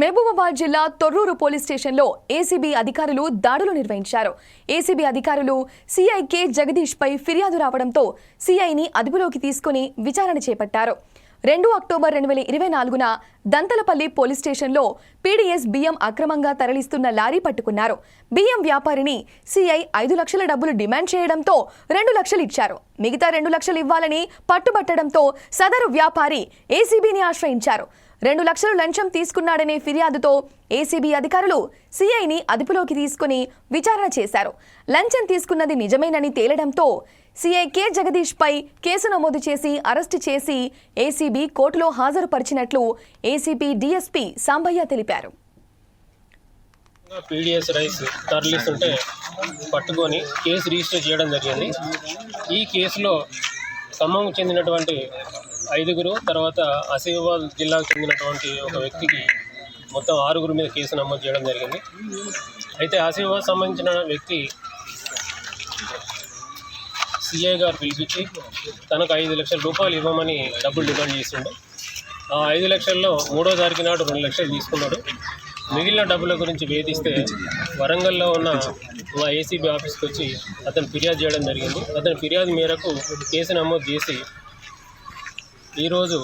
మహబూబాబాద్ జిల్లా తొర్రూరు పోలీస్ స్టేషన్లో ఏసీబీ అధికారులు దాడులు నిర్వహించారు. ఏసీబీ అధికారులు సీఐ కె జగదీష్ పై ఫిర్యాదు రావడంతో సీఐని అదుపులోకి తీసుకుని విచారణ చేపట్టారు. రెండు అక్టోబర్ రెండు వేల ఇరవై నాలుగున దంతలపల్లి పోలీస్ స్టేషన్లో పీడీఎస్ బియ్యం అక్రమంగా తరలిస్తున్న లారీ పట్టుకున్నారు. బియ్యం వ్యాపారిని సీఐ ఐదు లక్షల డబ్బులు డిమాండ్ చేయడంతో రెండు లక్షలు ఇచ్చారు. మిగతా రెండు లక్షలు ఇవ్వాలని పట్టుబట్టడంతో సదరు వ్యాపారి ఏసీబీని ఆశ్రయించారు. రెండు లక్షలు లంచం తీసుకున్నాడనే ఫిర్యాదుతో ఏసీబీ అధికారులు సీఐని అదుపులోకి తీసుకుని విచారణ చేశారు. లంచం తీసుకున్నది నిజమేనని తేలడంతో సీఐ కె జగదీష్ పై కేసు నమోదు చేసి అరెస్టు చేసి ఏసీబీ కోర్టులో హాజరుపరిచినట్లు ఏసీపీ డిఎస్పీ సాంబయ్య తెలిపారు. పీడిఎస్ రైస్ తరలిస్తుంటే పట్టుకొని కేసు రిజిస్టర్ చేయడం జరిగింది. ఈ కేసులో ఖమ్మం చెందినటువంటి ఐదుగురు తర్వాత ఆసిఫాబాద్ జిల్లాకు చెందినటువంటి ఒక వ్యక్తికి మొత్తం ఆరుగురు మీద కేసు నమోదు చేయడం జరిగింది. అయితే ఆసిఫాబాద్ సంబంధించిన వ్యక్తి సిఐ గారు పిలిపించి తనకు ఐదు లక్షల రూపాయలు ఇవ్వమని డబ్బులు డిమాండ్ చేసిండు. ఆ ఐదు లక్షల్లో మూడో తారీఖు నాడు రెండు లక్షలు తీసుకున్నాడు. మిగిలిన డబ్బుల గురించి వేధిస్తే వరంగల్లో ఉన్న మా ఏసీబీ ఆఫీస్కి వచ్చి అతను ఫిర్యాదు చేయడం జరిగింది. అతని ఫిర్యాదు మేరకు కేసు నమోదు చేసి ఈరోజు